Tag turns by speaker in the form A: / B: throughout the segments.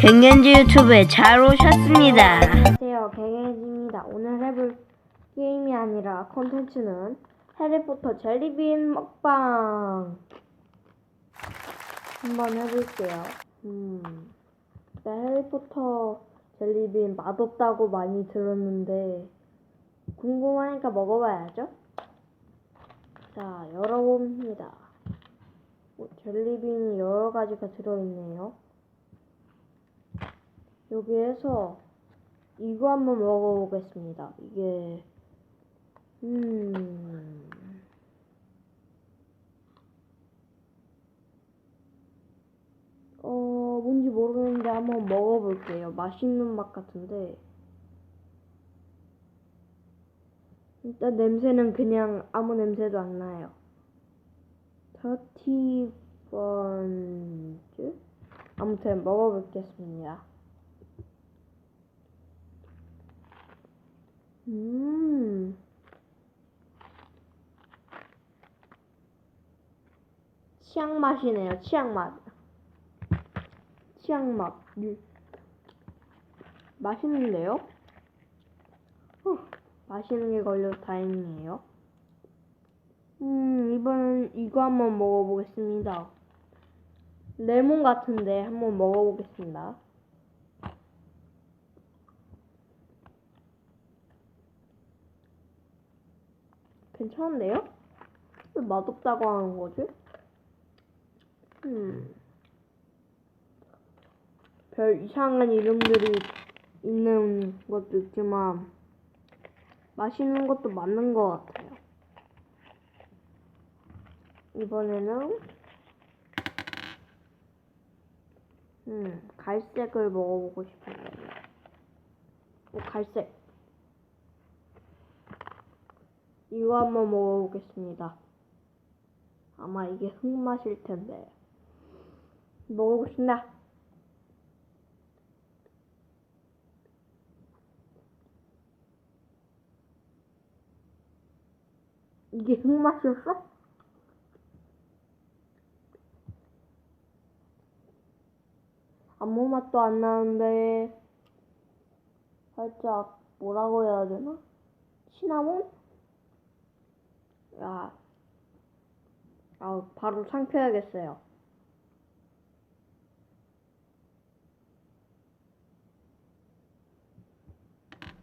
A: 갱년지 유튜브에 잘 오셨습니다.
B: 안녕하세요. 갱해지입니다. 오늘 해볼 게임이 아니라 콘텐츠는 해리포터 젤리빈 먹방. 한번 해볼게요. 음 해리포터 젤리빈 맛없다고 많이 들었는데 궁금하니까 먹어봐야죠. 자 열어봅니다. 오, 젤리빈이 여러 가지가 들어있네요 여기에서 이거 한번 먹어보겠습니다. 이게 음 어, 뭔지 모르겠는데 한번 먹어볼게요. 맛있는 맛 같은데. 일단 냄새는 그냥 아무 냄새도 안 나요. 더티 번즈? 아무튼 먹어보겠습니다. 음. 치약 맛이네요. 치약 맛. 치약 맛. 유. 맛있는데요? 어, 맛있는 게 걸려 다행이에요. 음, 이번엔 이거 한번 먹어보겠습니다. 레몬 같은데 한번 먹어보겠습니다. 괜찮은데요? 왜 맛없다고 하는 거지? 음. 별 이상한 이름들이 있는 것도 있지만 맛있는 것도 맞는 것 같아요. 이번에는 음, 갈색을 먹어보고. 오, 갈색. 이거 한번 먹어보겠습니다. 아마 이게 흙맛일 텐데. 먹어보겠습니다. 이게 흙맛이었어? 아무 맛도 안 나는데 살짝 뭐라고 해야 되나? 시나몬? 야, 아, 바로 삼켜야겠어요.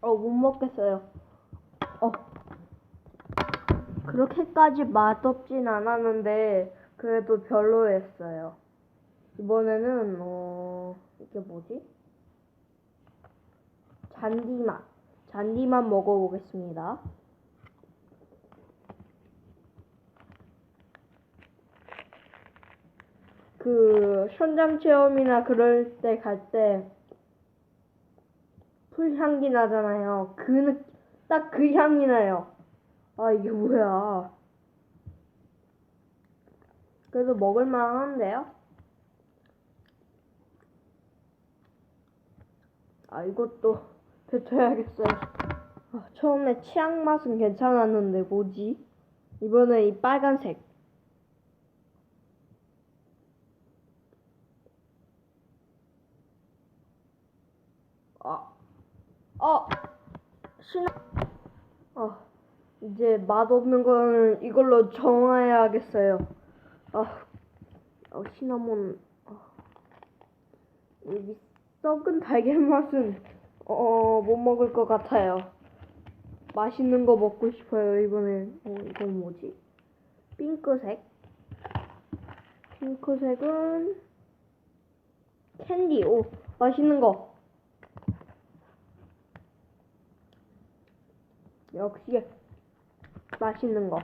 B: 어, 못 먹겠어요. 어. 그렇게까지 맛없진 않았는데, 그래도 별로였어요. 이번에는, 어, 이게 뭐지? 잔디맛. 잔디맛 먹어보겠습니다. 그 현장 체험이나 그럴 때 갈 때 풀향기 나잖아요. 그 딱 그 향이 나요. 아 이게 뭐야? 그래도 먹을만 한데요? 아 이것도 뱉어야겠어요. 아, 처음에 치약 맛은 괜찮았는데 뭐지? 이번에 이 빨간색. 아, 어, 신나, 어, 이제 맛없는 거는 이걸로 정해야겠어요. 아, 어, 시나몬, 어, 여기 썩은 달걀 맛은, 어, 못 먹을 것 같아요. 맛있는 거 먹고 싶어요, 이번엔. 어, 이건 뭐지? 핑크색. 핑크색은, 캔디. 오, 맛있는 거. 역시 맛있는 거.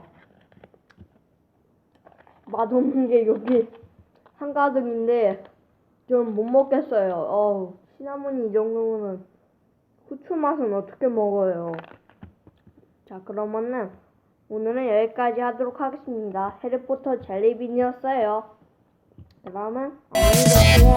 B: 맛없는 게 여기 한가득인데 좀 못 먹겠어요. 어우, 시나몬이 이 정도면 후추 맛은 어떻게 먹어요? 자, 그러면은 오늘은 여기까지 하도록 하겠습니다. 해리포터 젤리빈이었어요. 그러면 안녕히 계세요.